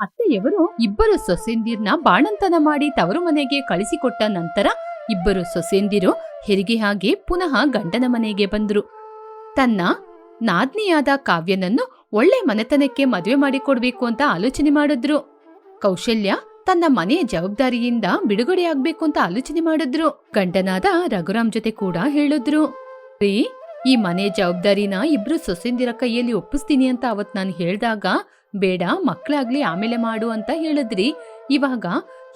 ಅತ್ತೆಯವರು ಇಬ್ಬರು ಸೊಸೆಂದಿರ್ನ ಬಾಣಂತನ ಮಾಡಿ ತವರು ಮನೆಗೆ ಕಳಿಸಿಕೊಟ್ಟ ನಂತರ ಇಬ್ಬರು ಸೊಸೆಂದಿರು ಹೆರಿಗೆ ಹಾಗೆ ಪುನಃ ಗಂಡನ ಮನೆಗೆ ಬಂದರು. ತನ್ನ ನಾದ್ನಿಯಾದ ಕಾವ್ಯನನ್ನು ಒಳ್ಳೆ ಮನೆತನಕ್ಕೆ ಮದುವೆ ಮಾಡಿಕೊಡ್ಬೇಕು ಅಂತ ಆಲೋಚನೆ ಮಾಡಿದ್ರು. ಕೌಶಲ್ಯ ತನ್ನ ಮನೆಯ ಜವಾಬ್ದಾರಿಯಿಂದ ಬಿಡುಗಡೆಯಾಗ್ಬೇಕು ಅಂತ ಆಲೋಚನೆ ಮಾಡಿದ್ರು. ಗಂಡನಾದ ರಘುರಾಮ್ ಜೊತೆ ಕೂಡ ಹೇಳಿದ್ರು. ಈ ಮನೆ ಜವಾಬ್ದಾರಿನ ಇಬ್ರು ಸೊಸೆಂದಿರ ಕೈಯಲ್ಲಿ ಒಪ್ಪಿಸ್ತೀನಿ ಅಂತ ಅವತ್ ನಾನು ಹೇಳ್ದಾಗ ಬೇಡ, ಮಕ್ಕಳಾಗ್ಲಿ ಆಮೇಲೆ ಮಾಡು ಅಂತ ಹೇಳಿದ್ರಿ. ಇವಾಗ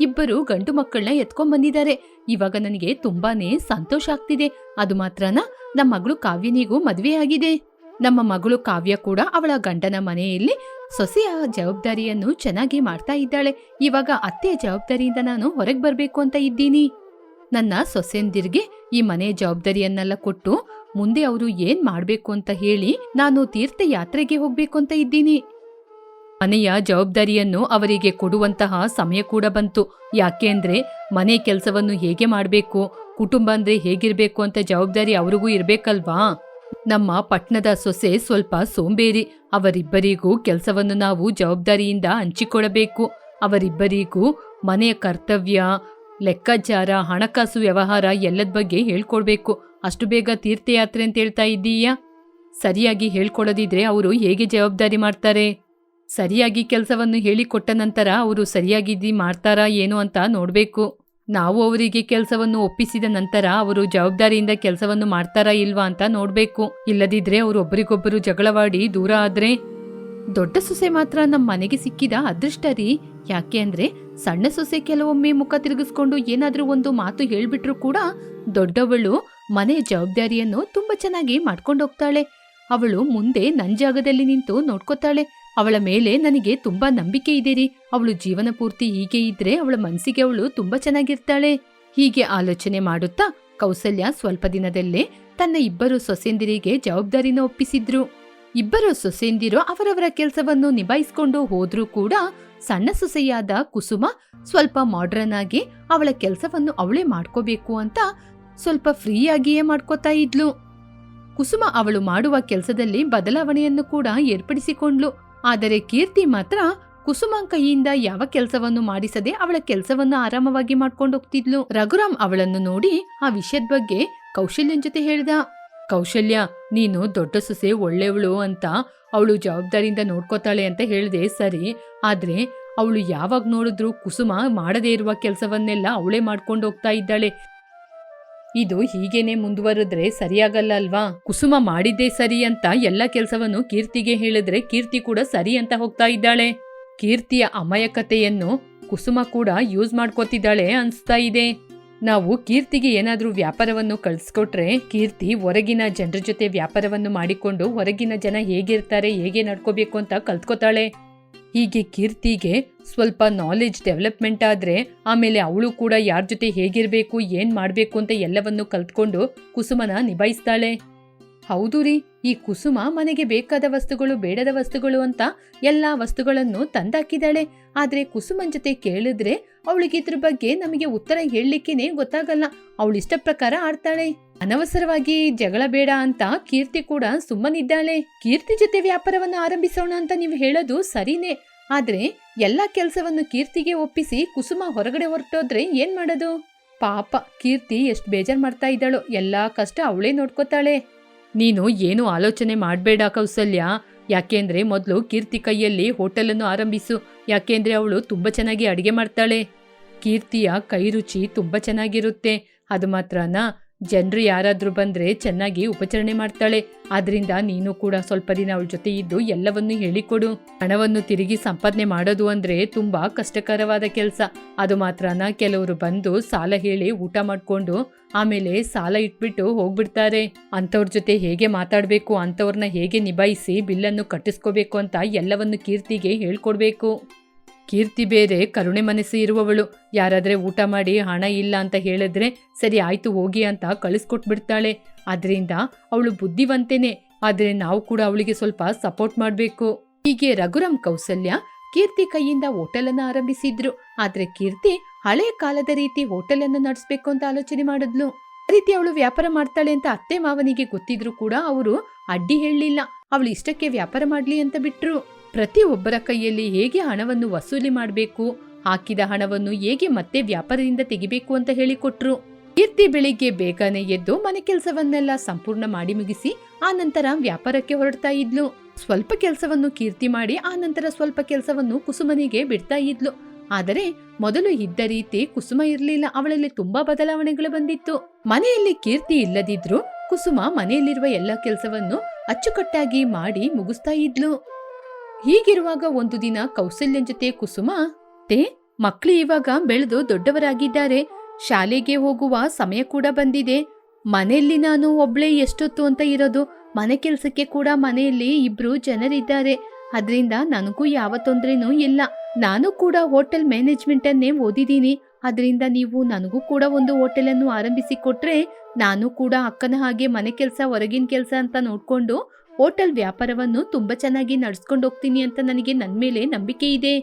ಇಬ್ಬರು ಗಂಡು ಮಕ್ಕಳನ್ನ ಎತ್ಕೊಂಡ್ ಬಂದಿದ್ದಾರೆ. ಇವಾಗ ನನಗೆ ತುಂಬಾನೇ ಸಂತೋಷ ಆಗ್ತಿದೆ. ಅದು ಮಾತ್ರನ ನಮ್ಮ ಮಗಳು ಕಾವ್ಯನಿಗೂ ಮದ್ವೆ ಆಗಿದೆ ನಮ್ಮ ಮಗಳು ಕಾವ್ಯ ಕೂಡ ಅವಳ ಗಂಡನ ಮನೆಯಲ್ಲಿ ಸೊಸೆಯ ಜವಾಬ್ದಾರಿಯನ್ನು ಚೆನ್ನಾಗಿ ಮಾಡ್ತಾ ಇದ್ದಾಳೆ. ಇವಾಗ ಅತ್ತೆಯ ಜವಾಬ್ದಾರಿಯಿಂದ ನಾನು ಹೊರಗೆ ಬರಬೇಕು ಅಂತ ಇದ್ದೀನಿ. ನನ್ನ ಸೊಸೆಂದಿರ್ಗೆ ಈ ಮನೆ ಜವಾಬ್ದಾರಿಯನ್ನೆಲ್ಲ ಕೊಟ್ಟು ಮುಂದೆ ಅವರು ಏನ್ ಮಾಡ್ಬೇಕು ಅಂತ ಹೇಳಿ ನಾನು ತೀರ್ಥಯಾತ್ರೆಗೆ ಹೋಗ್ಬೇಕು ಅಂತ ಇದ್ದೀನಿ. ಮನೆಯ ಜವಾಬ್ದಾರಿಯನ್ನು ಅವರಿಗೆ ಕೊಡುವಂತಹ ಸಮಯ ಕೂಡ ಬಂತು. ಯಾಕೆಂದ್ರೆ ಮನೆ ಕೆಲಸವನ್ನು ಹೇಗೆ ಮಾಡಬೇಕು, ಕುಟುಂಬ ಅಂದ್ರೆ ಹೇಗಿರ್ಬೇಕು ಅಂತ ಜವಾಬ್ದಾರಿ ಅವರಿಗೂ ಇರಬೇಕಲ್ವಾ? ನಮ್ಮ ಪಟ್ಟಣದ ಸೊಸೆ ಸ್ವಲ್ಪ ಸೋಂಬೇರಿ. ಅವರಿಬ್ಬರಿಗೂ ಕೆಲಸವನ್ನು ನಾವು ಜವಾಬ್ದಾರಿಯಿಂದ ಹಂಚಿಕೊಳ್ಳಬೇಕು ಅವರಿಬ್ಬರಿಗೂ ಮನೆಯ ಕರ್ತವ್ಯ, ಲೆಕ್ಕಾಚಾರ, ಹಣಕಾಸು ವ್ಯವಹಾರ ಎಲ್ಲದ ಬಗ್ಗೆ ಹೇಳ್ಕೊಡ್ಬೇಕು. ಅಷ್ಟು ಬೇಗ ತೀರ್ಥಯಾತ್ರೆ ಅಂತ ಹೇಳ್ತಾ ಇದ್ದೀಯಾ? ಸರಿಯಾಗಿ ಹೇಳ್ಕೊಡದಿದ್ರೆ ಅವರು ಹೇಗೆ ಜವಾಬ್ದಾರಿ ಮಾಡ್ತಾರೆ? ಸರಿಯಾಗಿ ಕೆಲಸವನ್ನು ಹೇಳಿಕೊಟ್ಟ ನಂತರ ಅವರು ಸರಿಯಾಗಿದ್ದಿ ಮಾಡ್ತಾರಾ ಏನು ಅಂತ ನೋಡಬೇಕು. ನಾವು ಅವರಿಗೆ ಕೆಲಸವನ್ನು ಒಪ್ಪಿಸಿದ ನಂತರ ಅವರು ಜವಾಬ್ದಾರಿಯಿಂದ ಕೆಲಸವನ್ನು ಮಾಡ್ತಾರಾ ಇಲ್ವಾ ಅಂತ ನೋಡ್ಬೇಕು. ಇಲ್ಲದಿದ್ರೆ ಅವರು ಒಬ್ಬರಿಗೊಬ್ಬರು ಜಗಳವಾಡಿ ದೂರ ಆದ್ರೆ. ದೊಡ್ಡ ಸೊಸೆ ಮಾತ್ರ ನಮ್ಮ ಮನೆಗೆ ಸಿಕ್ಕಿದ ಅದೃಷ್ಟ ರೀ. ಯಾಕೆ ಅಂದ್ರೆ ಸಣ್ಣ ಸೊಸೆ ಕೆಲವೊಮ್ಮೆ ಮುಖ ತಿರುಗಿಸ್ಕೊಂಡು ಏನಾದ್ರೂ ಒಂದು ಮಾತು ಹೇಳ್ಬಿಟ್ರು ಕೂಡ ದೊಡ್ಡವಳು ಮನೆ ಜವಾಬ್ದಾರಿಯನ್ನು ತುಂಬಾ ಚೆನ್ನಾಗಿ ಮಾಡ್ಕೊಂಡು ಹೋಗ್ತಾಳೆ ಅವಳು ಮುಂದೆ ನನ್ ಜಾಗದಲ್ಲಿ ನಿಂತು ನೋಡ್ಕೋತಾಳೆ. ಅವಳ ಮೇಲೆ ನನಗೆ ತುಂಬಾ ನಂಬಿಕೆ ಇದೆ ರೀ ಅವಳು ಜೀವನ ಪೂರ್ತಿ ಹೀಗೆ ಇದ್ರೆ ಅವಳ ಮನಸ್ಸಿಗೆ ಅವಳು ತುಂಬಾ ಚೆನ್ನಾಗಿರ್ತಾಳೆ. ಹೀಗೆ ಆಲೋಚನೆ ಮಾಡುತ್ತಾ ಕೌಸಲ್ಯ ಸ್ವಲ್ಪ ದಿನದಲ್ಲೇ ತನ್ನ ಇಬ್ಬರು ಸೊಸೆಂದಿರಿಗೆ ಜವಾಬ್ದಾರಿನ ಒಪ್ಪಿಸಿದ್ರು. ಇಬ್ಬರು ಸೊಸೆಂದಿರು ಅವರವರ ಕೆಲಸವನ್ನು ನಿಭಾಯಿಸಿಕೊಂಡು ಹೋದ್ರೂ ಕೂಡ ಸಣ್ಣ ಸೊಸೆಯಾದ ಕುಸುಮ ಸ್ವಲ್ಪ ಮಾಡ್ರನ್ ಆಗಿ ಅವಳ ಕೆಲಸವನ್ನು ಅವಳೇ ಮಾಡ್ಕೋಬೇಕು ಅಂತ ಸ್ವಲ್ಪ ಫ್ರೀಯಾಗಿಯೇ ಮಾಡ್ಕೋತಾ ಇದ್ಲು. ಕುಸುಮ ಅವಳು ಮಾಡುವ ಕೆಲಸದಲ್ಲಿ ಬದಲಾವಣೆಯನ್ನು ಕೂಡ ಏರ್ಪಡಿಸಿಕೊಂಡ್ಲು. ಆದರೆ ಕೀರ್ತಿ ಮಾತ್ರ ಕುಸುಮಂ ಕೈಯಿಂದ ಯಾವ ಕೆಲಸವನ್ನು ಮಾಡಿಸದೆ ಅವಳ ಕೆಲಸವನ್ನು ಆರಾಮವಾಗಿ ಮಾಡ್ಕೊಂಡು ಹೋಗ್ತಿದ್ಲು ರಘುರಾಮ್ ಅವಳನ್ನು ನೋಡಿ ಆ ವಿಷಯದ ಬಗ್ಗೆ ಕೌಶಲ್ಯನ್ ಜೊತೆ ಹೇಳ್ದ, ಕೌಶಲ್ಯ, ನೀನು ದೊಡ್ಡ ಸೊಸೆ, ಒಳ್ಳೆಯವಳು ಅಂತ ಅವಳು ಜವಾಬ್ದಾರಿಯಿಂದ ನೋಡ್ಕೋತಾಳೆ ಅಂತ ಹೇಳಿದೆ ಸರಿ, ಆದ್ರೆ ಅವಳು ಯಾವಾಗ ನೋಡಿದ್ರು ಕುಸುಮ ಮಾಡದೇ ಇರುವ ಕೆಲಸವನ್ನೆಲ್ಲ ಅವಳೇ ಮಾಡ್ಕೊಂಡು ಹೋಗ್ತಾ ಇದ್ದಾಳೆ. ಇದು ಹೀಗೇನೆ ಮುಂದುವರೆದ್ರೆ ಸರಿಯಾಗಲ್ಲ ಅಲ್ವಾ? ಕುಸುಮ ಮಾಡಿದ್ದೇ ಸರಿ ಅಂತ ಎಲ್ಲ ಕೆಲಸವನ್ನು ಕೀರ್ತಿಗೆ ಹೇಳಿದ್ರೆ ಕೀರ್ತಿ ಕೂಡ ಸರಿ ಅಂತ ಹೋಗ್ತಾ ಇದ್ದಾಳೆ. ಕೀರ್ತಿಯ ಅಮಾಯಕತೆಯನ್ನು ಕುಸುಮ ಕೂಡ ಯೂಸ್ ಮಾಡ್ಕೋತಿದ್ದಾಳೆ ಅನ್ಸ್ತಾ ಇದೆ. ನಾವು ಕೀರ್ತಿಗೆ ಏನಾದ್ರೂ ವ್ಯಾಪಾರವನ್ನು ಕಳ್ಸ್ಕೊಟ್ರೆ ಕೀರ್ತಿ ಹೊರಗಿನ ಜನರ ಜೊತೆ ವ್ಯಾಪಾರವನ್ನು ಮಾಡಿಕೊಂಡು ಹೊರಗಿನ ಜನ ಹೇಗಿರ್ತಾರೆ, ಹೇಗೆ ನಡ್ಕೋಬೇಕು ಅಂತ ಕಲ್ತ್ಕೋತಾಳೆ. ಹೀಗೆ ಕೀರ್ತಿಗೆ ಸ್ವಲ್ಪ ನಾಲೆಜ್ ಡೆವಲಪ್ಮೆಂಟ್ ಆದ್ರೆ ಆಮೇಲೆ ಅವಳು ಕೂಡ ಯಾರ ಜೊತೆ ಹೇಗಿರಬೇಕು, ಏನ್ ಮಾಡಬೇಕು ಅಂತ ಎಲ್ಲವನ್ನೂ ಕಲ್ತ್ಕೊಂಡು ಕುಸುಮನ ನಿಭಾಯಿಸ್ತಾಳೆ. ಹೌದು ರೀ, ಈ ಕುಸುಮ ಮನೆಗೆ ಬೇಕಾದ ವಸ್ತುಗಳು, ಬೇಡದ ವಸ್ತುಗಳು ಅಂತ ಎಲ್ಲಾ ವಸ್ತುಗಳನ್ನು ತಂದಾಕಿದಾಳೆ ಆದ್ರೆ ಕುಸುಮನ್ ಜೊತೆ ಕೇಳಿದ್ರೆ ಅವಳಿಗೆ ಇದ್ರ ಬಗ್ಗೆ ನಮಗೆ ಉತ್ತರ ಹೇಳಲಿಕ್ಕೇನೆ ಗೊತ್ತಾಗಲ್ಲ. ಅವಳಿಷ್ಟ ಪ್ರಕಾರ ಆಡ್ತಾಳೆ. ಅನವಸರವಾಗಿ ಜಗಳ ಬೇಡ ಅಂತ ಕೀರ್ತಿ ಕೂಡ ಸುಮ್ಮನಿದ್ದಾಳೆ. ಕೀರ್ತಿ ಜೊತೆ ವ್ಯಾಪಾರವನ್ನು ಆರಂಭಿಸೋಣ ಅಂತ ನೀವು ಹೇಳೋದು ಸರಿನೇ. ಆದ್ರೆ ಎಲ್ಲಾ ಕೆಲಸವನ್ನು ಕೀರ್ತಿಗೆ ಒಪ್ಪಿಸಿ ಕುಸುಮ ಹೊರಗಡೆ ಹೊರಟೋದ್ರೆ ಏನ್ ಮಾಡೋದು? ಪಾಪ ಕೀರ್ತಿ ಎಷ್ಟು ಬೇಜಾರ್ ಮಾಡ್ತಾ ಇದ್ದಾಳೋ. ಎಲ್ಲಾ ಕಷ್ಟ ಅವಳೇ ನೋಡ್ಕೋತಾಳೆ. ನೀನು ಏನು ಆಲೋಚನೆ ಮಾಡಬೇಡ ಕೌಸಲ್ಯ. ಯಾಕೆಂದ್ರೆ ಮೊದಲು ಕೀರ್ತಿ ಕೈಯಲ್ಲಿ ಹೋಟೆಲನ್ನು ಆರಂಭಿಸು. ಯಾಕೆಂದ್ರೆ ಅವಳು ತುಂಬಾ ಚೆನ್ನಾಗಿ ಅಡಿಗೆ ಮಾಡ್ತಾಳೆ. ಕೀರ್ತಿಯ ಕೈ ರುಚಿ ತುಂಬಾ ಚೆನ್ನಾಗಿರುತ್ತೆ. ಅದು ಮಾತ್ರನಾ? ಜನರು ಯಾರಾದ್ರೂ ಬಂದ್ರೆ ಚೆನ್ನಾಗಿ ಉಪಚರಣೆ ಮಾಡ್ತಾಳೆ. ಆದ್ರಿಂದ ನೀನು ಕೂಡ ಸ್ವಲ್ಪ ದಿನ ಅವಳ ಜೊತೆ ಇದ್ದು ಎಲ್ಲವನ್ನೂ ಹೇಳಿಕೊಡು. ಹಣವನ್ನು ತಿರುಗಿ ಸಂಪಾದನೆ ಮಾಡೋದು ಅಂದ್ರೆ ತುಂಬಾ ಕಷ್ಟಕರವಾದ ಕೆಲಸ. ಅದು ಮಾತ್ರನ ಕೆಲವರು ಬಂದು ಸಾಲ ಹೇಳಿ ಊಟ ಮಾಡ್ಕೊಂಡು ಆಮೇಲೆ ಸಾಲ ಇಟ್ಬಿಟ್ಟು ಹೋಗ್ಬಿಡ್ತಾರೆ. ಅಂಥವ್ರ ಜೊತೆ ಹೇಗೆ ಮಾತಾಡಬೇಕು, ಅಂಥವ್ರನ್ನ ಹೇಗೆ ನಿಭಾಯಿಸಿ ಬಿಲ್ಲನ್ನು ಕಟ್ಟಿಸ್ಕೋಬೇಕು ಅಂತ ಎಲ್ಲವನ್ನು ಕೀರ್ತಿಗೆ ಹೇಳ್ಕೊಡ್ಬೇಕು. ಕೀರ್ತಿ ಬೇರೆ, ಕರುಣೆ ಮನಸ್ಸು ಇರುವವಳು. ಯಾರಾದ್ರೆ ಊಟ ಮಾಡಿ ಹಣ ಇಲ್ಲ ಅಂತ ಹೇಳಿದ್ರೆ ಸರಿ ಆಯ್ತು ಹೋಗಿ ಅಂತ ಕಳಿಸ್ಕೊಟ್ಬಿಡ್ತಾಳೆ. ಅದರಿಂದ ಅವಳು ಬುದ್ಧಿವಂತೇನೆ. ಆದ್ರೆ ನಾವು ಕೂಡ ಅವಳಿಗೆ ಸ್ವಲ್ಪ ಸಪೋರ್ಟ್ ಮಾಡಬೇಕು. ಹೀಗೆ ರಘುರಾಮ್ ಕೌಸಲ್ಯ ಕೀರ್ತಿ ಕೈಯಿಂದ ಹೋಟೆಲನ್ನು ಆರಂಭಿಸಿದ್ರು. ಆದ್ರೆ ಕೀರ್ತಿ ಹಳೆ ಕಾಲದ ರೀತಿ ಹೋಟೆಲನ್ನು ನಡೆಸಬೇಕು ಅಂತ ಆಲೋಚನೆ ಮಾಡಿದ್ಲು. ರೀತಿ ಅವಳು ವ್ಯಾಪಾರ ಮಾಡ್ತಾಳೆ ಅಂತ ಅತ್ತೆ ಮಾವನಿಗೆ ಗೊತ್ತಿದ್ರು ಕೂಡ ಅವರು ಅಡ್ಡಿ ಹೇಳಲಿಲ್ಲ. ಅವಳು ಇಷ್ಟಕ್ಕೆ ವ್ಯಾಪಾರ ಮಾಡ್ಲಿ ಅಂತ ಬಿಟ್ರು. ಪ್ರತಿ ಒಬ್ಬರ ಕೈಯಲ್ಲಿ ಹೇಗೆ ಹಣವನ್ನು ವಸೂಲಿ ಮಾಡಬೇಕು? ಹಾಕಿದ ಹಣವನ್ನು ಹೇಗೆ ಮತ್ತೆ ವ್ಯಾಪಾರದಿಂದ ತೆಗಿಬೇಕು ಅಂತ ಹೇಳಿಕೊಟ್ರು. ಕೀರ್ತಿ ಬೆಳಿಗ್ಗೆ ಬೇಗನೆ ಎದ್ದು ಮನೆ ಕೆಲಸವನ್ನೆಲ್ಲ ಸಂಪೂರ್ಣ ಮಾಡಿ ಮುಗಿಸಿ ಆ ನಂತರ ವ್ಯಾಪಾರಕ್ಕೆ ಹೊರಡ್ತಾ ಇದ್ಲು. ಸ್ವಲ್ಪ ಕೆಲಸವನ್ನು ಕೀರ್ತಿ ಮಾಡಿ ಆ ನಂತರ ಸ್ವಲ್ಪ ಕೆಲಸವನ್ನು ಕುಸುಮನಿಗೆ ಬಿಡ್ತಾ ಇದ್ಲು. ಆದರೆ ಮೊದಲು ಇದ್ದ ರೀತಿ ಕುಸುಮ ಇರ್ಲಿಲ್ಲ. ಅವಳಲ್ಲಿ ತುಂಬಾ ಬದಲಾವಣೆಗಳು ಬಂದಿತ್ತು. ಮನೆಯಲ್ಲಿ ಕೀರ್ತಿ ಇಲ್ಲದಿದ್ರು ಕುಸುಮ ಮನೆಯಲ್ಲಿರುವ ಎಲ್ಲ ಕೆಲಸವನ್ನು ಅಚ್ಚುಕಟ್ಟಾಗಿ ಮಾಡಿ ಮುಗಿಸ್ತಾ ಇದ್ಲು. ಹೀಗಿರುವಾಗ ಒಂದು ದಿನ ಕೌಸಲ್ಯನ್ ಜೊತೆ ಕುಸುಮ, ತೇ ಮಕ್ಕಳು ಇವಾಗ ಬೆಳೆದು ದೊಡ್ಡವರಾಗಿದ್ದಾರೆ. ಶಾಲೆಗೆ ಹೋಗುವ ಸಮಯ ಕೂಡ ಬಂದಿದೆ. ಮನೆಯಲ್ಲಿ ನಾನು ಒಬ್ಳೇ ಎಷ್ಟೊತ್ತು ಅಂತ ಇರೋದು. ಮನೆ ಕೆಲಸಕ್ಕೆ ಕೂಡ ಮನೆಯಲ್ಲಿ ಇಬ್ರು ಜನರಿದ್ದಾರೆ. ಅದರಿಂದ ನನಗೂ ಯಾವ ತೊಂದರೆನೂ ಇಲ್ಲ. ನಾನು ಕೂಡ ಹೋಟೆಲ್ ಮ್ಯಾನೇಜ್ಮೆಂಟ್ ಅನ್ನೇ ಓದಿದ್ದೀನಿ. ಅದರಿಂದ ನೀವು ನನಗೂ ಕೂಡ ಒಂದು ಹೋಟೆಲ್ ಅನ್ನು ಆರಂಭಿಸಿ ಕೊಟ್ರೆ, ನಾನು ಕೂಡ ಅಕ್ಕನ ಹಾಗೆ ಮನೆ ಕೆಲಸ, ಹೊರಗಿನ ಕೆಲಸ ಅಂತ ನೋಡ್ಕೊಂಡು ಹೋಟೆಲ್ ವ್ಯಾಪಾರವನ್ನು ತುಂಬಾ ಚೆನ್ನಾಗಿ ನಡ್ಸ್ಕೊಂಡು ಹೋಗ್ತೀನಿ ಅಂತ ನನಗೆ ನನ್ನ ಮೇಲೆ ನಂಬಿಕೆ ಇದೆ.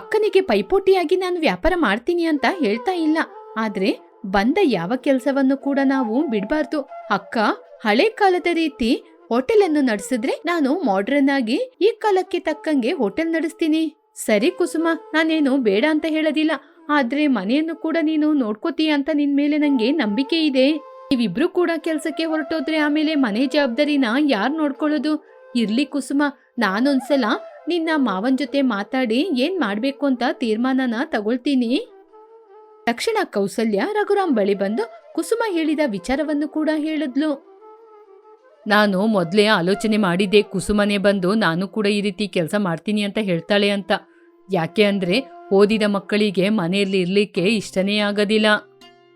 ಅಕ್ಕನಿಗೆ ಪೈಪೋಟಿಯಾಗಿ ನಾನು ವ್ಯಾಪಾರ ಮಾಡ್ತೀನಿ ಅಂತ ಹೇಳ್ತಾ ಇಲ್ಲ. ಆದ್ರೆ ಬಂದ ಯಾವ ಕೆಲಸವನ್ನು ಕೂಡ ನಾವು ಬಿಡಬಾರ್ದು. ಅಕ್ಕ, ಹಳೆ ಕಾಲದ ರೀತಿ ಹೋಟೆಲ್ ಅನ್ನು ನಡೆಸಿದ್ರೆ ನಾನು ಮಾಡ್ರನ್ ಆಗಿ ಈ ಕಾಲಕ್ಕೆ ತಕ್ಕಂಗೆ ಹೋಟೆಲ್ ನಡೆಸ್ತೀನಿ. ಸರಿ ಕುಸುಮ, ನಾನೇನು ಬೇಡ ಅಂತ ಹೇಳೋದಿಲ್ಲ. ಆದ್ರೆ ಮನೆಯನ್ನು ಕೂಡ ನೀನು ನೋಡ್ಕೋತೀಯ ಅಂತ ನಿನ್ ಮೇಲೆ ನಂಗೆ ನಂಬಿಕೆ ಇದೆ. ನೀವಿಬ್ರು ಕೂಡ ಕೆಲ್ಸಕ್ಕೆ ಹೊರಟೋದ್ರೆ ಆಮೇಲೆ ಮನೆ ಜವಾಬ್ದಾರಿನ ಯಾರ್ ನೋಡ್ಕೊಳ್ಳೋದು? ಇರ್ಲಿ ಕುಸುಮ, ನಾನೊಂದ್ಸಲ ನಿನ್ನ ಮಾವನ್ ಜೊತೆ ಮಾತಾಡಿ ಏನ್ ಮಾಡ್ಬೇಕು ಅಂತ ತೀರ್ಮಾನನ ತಗೊಳ್ತೀನಿ. ತಕ್ಷಣ ಕೌಸಲ್ಯ ರಘುರಾಮ್ ಬಳಿ ಬಂದು ಕುಸುಮ ಹೇಳಿದ ವಿಚಾರವನ್ನು ಕೂಡ ಹೇಳಿದ್ಲು. ನಾನು ಮೊದಲೇ ಆಲೋಚನೆ ಮಾಡಿದ್ದೆ ಕುಸುಮನೆ ಬಂದು ನಾನು ಕೂಡ ಈ ರೀತಿ ಕೆಲಸ ಮಾಡ್ತೀನಿ ಅಂತ ಹೇಳ್ತಾಳೆ ಅಂತ. ಯಾಕೆ ಅಂದ್ರೆ ಓದಿದ ಮಕ್ಕಳಿಗೆ ಮನೆಯಲ್ಲಿ ಇರ್ಲಿಕ್ಕೆ ಇಷ್ಟನೇ ಆಗೋದಿಲ್ಲ.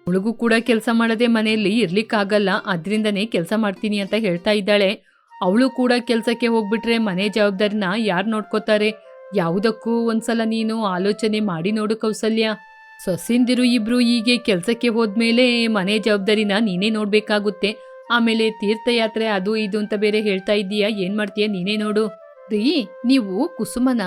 ಅವಳಿಗೂ ಕೂಡ ಕೆಲಸ ಮಾಡದೆ ಮನೆಯಲ್ಲಿ ಇರ್ಲಿಕ್ಕಾಗಲ್ಲ, ಅದರಿಂದನೇ ಕೆಲಸ ಮಾಡ್ತೀನಿ ಅಂತ ಹೇಳ್ತಾ ಇದ್ದಾಳೆ. ಅವಳು ಕೂಡ ಕೆಲಸಕ್ಕೆ ಹೋಗ್ಬಿಟ್ರೆ ಮನೆ ಜವಾಬ್ದಾರಿನ ಯಾರು ನೋಡ್ಕೋತಾರೆ? ಯಾವುದಕ್ಕೂ ಒಂದ್ಸಲ ನೀನು ಆಲೋಚನೆ ಮಾಡಿ ನೋಡು ಕೌಸಲ್ಯ. ಸೊಸಿಂದಿರು ಇಬ್ರು ಹೀಗೆ ಕೆಲಸಕ್ಕೆ ಹೋದ್ಮೇಲೆ ಮನೆ ಜವಾಬ್ದಾರಿನ ನೀನೇ ನೋಡ್ಬೇಕಾಗುತ್ತೆ. ಆಮೇಲೆ ತೀರ್ಥಯಾತ್ರೆ ಅದು ಇದು ಅಂತ ಬೇರೆ ಹೇಳ್ತಾ ಇದ್ದೀಯಾ? ಏನ್ ಮಾಡ್ತೀಯ? ನೀನೇ ನೋಡು. ರೀ, ನೀವು ಕುಸುಮನ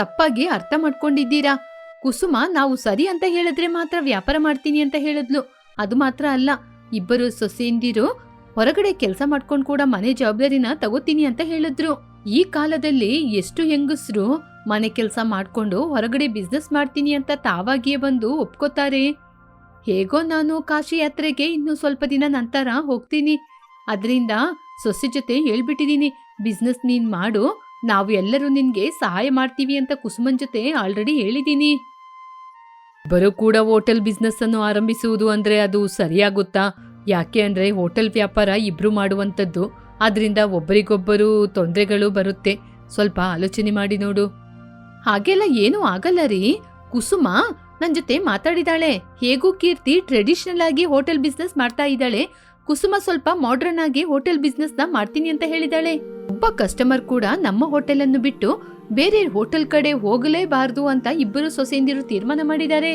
ತಪ್ಪಾಗಿ ಅರ್ಥ ಮಾಡ್ಕೊಂಡಿದ್ದೀರಾ? ಕುಸುಮ, ನಾವು ಸರಿ ಅಂತ ಹೇಳಿದ್ರೆ ಮಾತ್ರ ವ್ಯಾಪಾರ ಮಾಡ್ತೀನಿ ಅಂತ ಹೇಳಿದ್ಲು. ಅದು ಮಾತ್ರ ಅಲ್ಲ. ಇಬ್ಬರು ಸೊಸೆಯಂದಿರು ಹೊರಗಡೆ ಕೆಲಸ ಮಾಡ್ಕೊಂಡು ಕೂಡ ಮನೆ ಜವಾಬ್ದಾರಿನ ತಗೋತೀನಿ ಅಂತ ಹೇಳಿದ್ರು. ಈ ಕಾಲದಲ್ಲಿ ಎಷ್ಟು ಹೆಂಗಸರು ಮನೆ ಕೆಲಸ ಮಾಡ್ಕೊಂಡು ಹೊರಗಡೆ ಬಿಸ್ನೆಸ್ ಮಾಡ್ತೀನಿ ಅಂತ ತಾವಾಗಿಯೇ ಬಂದು ಒಪ್ಕೋತಾರೆ. ಹೇಗೋ ನಾನು ಕಾಶಿ ಯಾತ್ರೆಗೆ ಇನ್ನು ಸ್ವಲ್ಪ ದಿನ ನಂತರ ಹೋಗ್ತೀನಿ. ಅದರಿಂದ ಸೊಸೆ ಜೊತೆ ಹೇಳ್ಬಿಟ್ಟಿದೀನಿ ಬಿಸ್ನೆಸ್ ನೀನು ಮಾಡು. ನಾವು ಎಲ್ಲರೂ ನಿನ್ಗೆ ಸಹಾಯ ಮಾಡ್ತೀವಿ ಅಂತ ಕುಸುಮನ್ ಜೊತೆ ಆಲ್ರೆಡಿ ಹೇಳಿದೀನಿ. ಬರೋ ಕೂಡ ಹೋಟೆಲ್ ಬಿಸ್ನೆಸ್ ಅನ್ನು ಆರಂಭಿಸುವುದು ಅಂದ್ರೆ ಅದು ಸರಿಯಾಗುತ್ತಾ? ಯಾಕೆ ಅಂದ್ರೆ ಹೋಟೆಲ್ ವ್ಯಾಪಾರ ಇಬ್ರು ಮಾಡುವಂಥದ್ದು. ಆದ್ರಿಂದ ಒಬ್ಬರಿಗೊಬ್ಬರು ತೊಂದರೆಗಳು ಬರುತ್ತೆ. ಸ್ವಲ್ಪ ಆಲೋಚನೆ ಮಾಡಿ ನೋಡು. ಹಾಗೆಲ್ಲ ಏನೂ ಆಗಲ್ಲ ರೀ. ಕುಸುಮ, ನನ್ ಜೊತೆ ಮಾತಾಡಿದಾಳೆ. ಹೇಗೂ ಕೀರ್ತಿ ಟ್ರೆಡಿಷನಲ್ ಆಗಿ ಹೋಟೆಲ್ ಬಿಸ್ನೆಸ್ ಮಾಡ್ತಾ ಇದ್ದಾಳೆ. ಕುಸುಮ ಸ್ವಲ್ಪ ಮಾಡ್ರನ್ ಆಗಿ ಹೋಟೆಲ್ ಬಿಸ್ನೆಸ್ನ ಮಾಡ್ತೀನಿ ಅಂತ ಹೇಳಿದಾಳೆ. ಒಬ್ಬ ಕಸ್ಟಮರ್ ಕೂಡ ನಮ್ಮ ಹೋಟೆಲ್ ಅನ್ನು ಬಿಟ್ಟು ಬೇರೆ ಹೋಟೆಲ್ ಕಡೆ ಹೋಗಲೇಬಾರದು ಅಂತ ಇಬ್ಬರು ಸೊಸೆಯಂದಿರು ತೀರ್ಮಾನ ಮಾಡಿದ್ದಾರೆ.